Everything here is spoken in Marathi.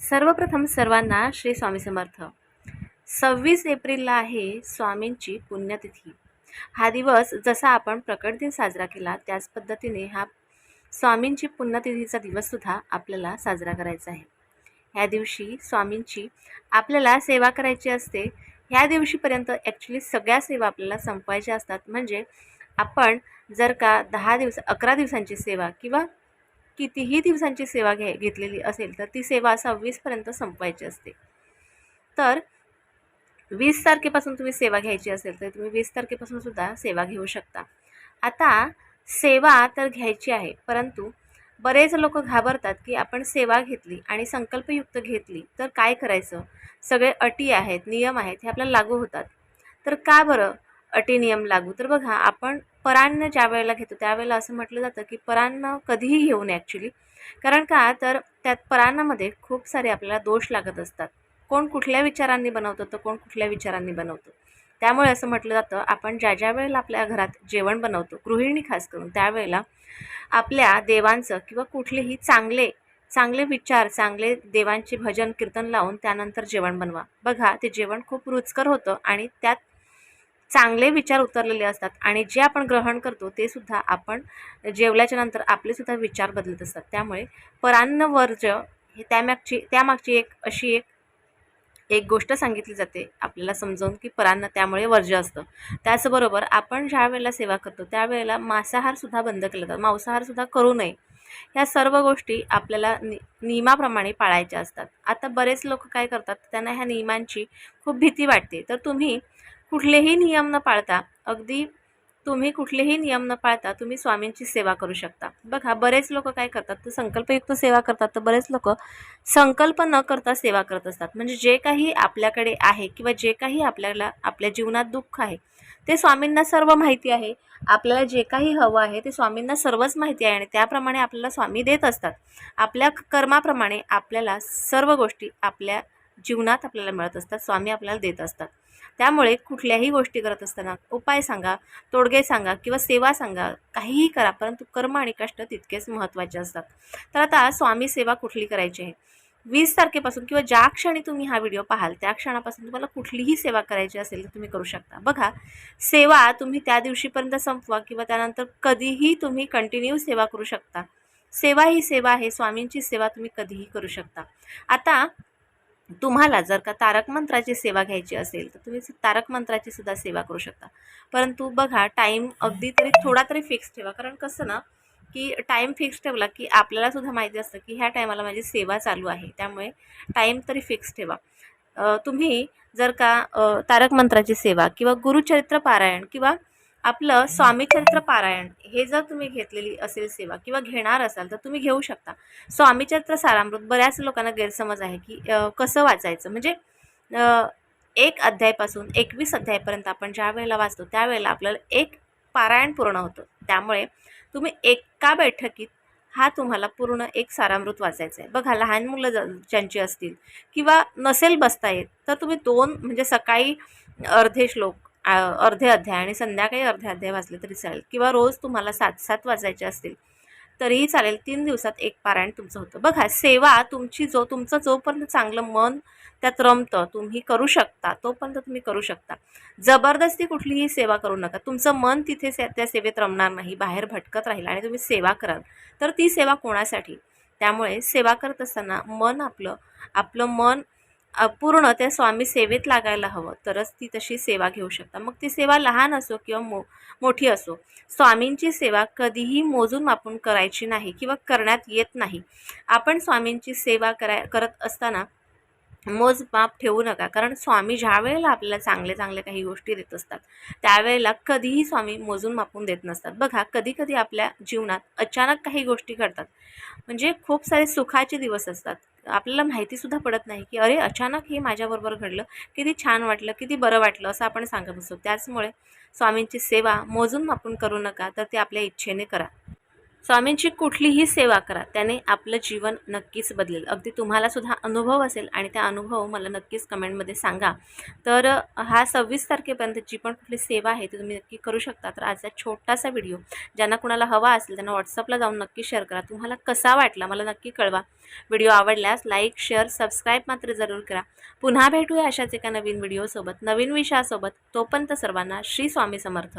सर्वप्रथम सर्वांना श्री स्वामी समर्थ. सव्वीस एप्रिलला आहे स्वामींची पुण्यतिथी. हा दिवस जसा आपण प्रकट दिन साजरा केला त्याच पद्धतीने हा स्वामींची पुण्यतिथीचा दिवससुद्धा आपल्याला साजरा करायचा आहे. ह्या दिवशी स्वामींची आपल्याला सेवा करायची असते. ह्या दिवशीपर्यंत ॲक्च्युली सगळ्या सेवा आपल्याला संपवायच्या असतात. म्हणजे आपण जर का दहा दिवस अकरा दिवसांची सेवा किंवा कितीही दिवसांची सेवा घे घेतलेली असेल तर ती सेवा सव्वीसपर्यंत संपवायची असते. तर वीस तारखेपासून तुम्ही सेवा घ्यायची असेल तर तुम्ही वीस तारखेपासून सुद्धा सेवा घेऊ शकता. आता सेवा तर घ्यायची आहे परंतु बरेच लोक घाबरतात की आपण सेवा घेतली आणि संकल्पयुक्त घेतली तर काय करायचं? सगळे अटी आहेत नियम आहेत हे आपल्याला लागू होतात. तर का बरं अटी नियम लागू? तर बघा आपण परान्न ज्या वेळेला घेतो त्यावेळेला असं म्हटलं जातं की परान्न कधीही घेऊ नये ॲक्च्युली कारण का? तर त्यात परान्नामध्ये खूप सारे आपल्याला दोष लागत असतात. कोण कुठल्या विचारांनी बनवतं तर कोण कुठल्या विचारांनी बनवतं. त्यामुळे असं म्हटलं जातं आपण ज्या ज्या वेळेला आपल्या घरात जेवण बनवतो गृहिणी खास करून त्यावेळेला आपल्या देवांचं किंवा कुठलेही चांगले चांगले विचार चांगले देवांचे भजन कीर्तन लावून त्यानंतर जेवण बनवा. बघा ते जेवण खूप रुचकर होतं आणि त्यात चांगले विचार उतरलेले असतात आणि जे आपण ग्रहण करतो ते सुद्धा आपण जेवल्याच्या नंतर आपले सुद्धा विचार बदलत असतात. त्यामुळे परान्न वर्ज हे त्यामागची त्यामागची एक अशी एक एक गोष्ट सांगितली जाते आपल्याला समजावून की परान्न त्यामुळे वर्ज्य असतं. त्याचबरोबर आपण ज्या वेळेला सेवा करतो त्यावेळेला मांसाहारसुद्धा बंद केला जातो. मांसाहारसुद्धा करू नये. ह्या सर्व गोष्टी आपल्याला नि नियमाप्रमाणे पाळायच्या असतात. आता बरेच लोक काय करतात त्यांना ह्या नियमांची खूप भीती वाटते. तर तुम्ही कुठलेही नियम न पाळता अगदी तुम्ही कुठलेही नियम न पाळता तुम्ही स्वामींची सेवा करू शकता. बघा बरेच लोक काय करतात तर संकल्पयुक्त सेवा करतात तर बरेच लोक संकल्प न करता सेवा करत असतात. म्हणजे जे काही आपल्याकडे आहे किंवा जे काही आपल्याला आपल्या जीवनात दुःख आहे ते स्वामींना सर्व माहिती आहे. आपल्याला जे काही हवं आहे ते स्वामींना सर्वच माहिती आहे आणि त्याप्रमाणे आपल्याला स्वामी देत असतात. आपल्या कर्माप्रमाणे आपल्याला सर्व गोष्टी आपल्या जीवनात आपल्याला मिळत असतात स्वामी आपल्याला देत असतात. त्यामुळे कुठल्याही गोष्टी करत असताना उपाय सांगा तोडगे सांगा किंवा सेवा सांगा काहीही करा परंतु कर्म आणि कष्ट तितकेच महत्त्वाचे असतात. तर आता स्वामी सेवा कुठली करायची आहे? वीस तारखेपासून किंवा ज्या क्षणी तुम्ही हा व्हिडिओ पाहाल त्या क्षणापासून तुम्हाला कुठलीही सेवा करायची असेल तर तुम्ही करू शकता. बघा सेवा तुम्ही त्या दिवशीपर्यंत संपवा किंवा त्यानंतर कधीही तुम्ही कंटिन्यू सेवा करू शकता. सेवा ही सेवा आहे स्वामींची सेवा तुम्ही कधीही करू शकता. आता तुम्हाला जर का तारक मंत्राची सेवा घ्यायची असेल तर तुम्ही तारक मंत्राची सुद्धा सेवा करू शकता. परंतु बघा टाईम अगदी तरी थोडा तरी फिक्स ठेवा. कारण कसं ना की टाईम फिक्स ठेवला की आपल्याला सुद्धा माहिती असतं की ह्या टायमाला माझी सेवा चालू आहे. त्यामुळे टाईम तरी फिक्स ठेवा. तुम्ही जर का तारक मंत्राची सेवा किंवा गुरुचरित्र पारायण किंवा आपलं स्वामीचरित्र पारायण हे जर तुम्ही घेतलेली असेल सेवा किंवा घेणार असाल तर तुम्ही घेऊ शकता. स्वामीचरित्र सारामृत बऱ्याच लोकांना गैरसमज आहे की कसं वाचायचं? म्हणजे एक अध्यायपासून एकवीस अध्यायपर्यंत आपण ज्या वेळेला वाचतो त्यावेळेला आपल्याला एक पारायण पूर्ण होतं. त्यामुळे तुम्ही एका बैठकीत हा तुम्हाला पूर्ण एक सारामृत वाचायचा आहे बघा लहान मुलं ज ज्यांची असतील किंवा नसेल बसता येत तर तुम्ही दोन म्हणजे सकाळी अर्धे श्लोक अर्धे अध्याय आणि संध्याकाळी अर्धे अध्याय वाचले तरी चालेल. किंवा रोज तुम्हाला सात सात वाजायचे असतील तरीही चालेल. तीन दिवसात एक पारायण तुमचं होतं. बघा सेवा तुमची जो तुमचं जोपर्यंत चांगलं मन त्यात रमतं तुम्ही करू शकता तोपर्यंत तुम्ही करू शकता. जबरदस्ती कुठलीही सेवा करू नका. तुमचं मन तिथे से त्या सेवेत रमणार नाही. बाहेर भटकत राहील आणि तुम्ही सेवा कराल. तर ती सेवा कोणासाठी? त्यामुळे सेवा करत असताना मन आपलं आपलं मन पूर्ण त्या स्वामी सेवेत लागायला हवं. तरच ती तशी सेवा घेऊ शकता. मग ती सेवा लहान असो किंवा मो मोठी असो स्वामींची सेवा कधीही मोजून मापून करायची नाही किंवा करण्यात येत नाही. आपण स्वामींची सेवा कराय करत असताना मोजमाप ठेवू नका. कारण स्वामी ज्या वेळेला आपल्याला चांगले चांगले काही गोष्टी देत असतात त्यावेळेला कधीही स्वामी मोजून मापून देत नसतात. बघा कधी कधी आपल्या जीवनात अचानक काही गोष्टी घडतात. म्हणजे खूप सारे सुखाचे दिवस असतात. आपल्याला माहितीसुद्धा पडत नाही की अरे अचानक हे माझ्याबरोबर घडलं. किती छान वाटलं किती बरं वाटलं असं आपण सांगत असतो. त्याचमुळे स्वामींची सेवा मोजून मापून करू नका तर ते आपल्या इच्छेने करा. स्वामींची कुठलीही सेवा करा त्याने आपलं जीवन नक्कीच बदलेल. अगदी तुम्हालासुद्धा अनुभव असेल आणि त्या अनुभव मला नक्कीच कमेंटमध्ये सांगा. तर हा सव्वीस तारखेपर्यंत जी पण कुठली सेवा आहे ती तुम्ही नक्की करू शकता. तर आजचा छोटासा व्हिडिओ ज्यांना कुणाला हवा असेल त्यांना व्हॉट्सअपला जाऊन नक्की शेअर करा. तुम्हाला कसा वाटला मला नक्की कळवा. व्हिडिओ आवडल्यास लाईक शेअर सबस्क्राईब मात्र जरूर करा. पुन्हा भेटूया अशाच एका नवीन व्हिडिओसोबत नवीन विषयासोबत. तोपर्यंत सर्वांना श्री स्वामी समर्थ.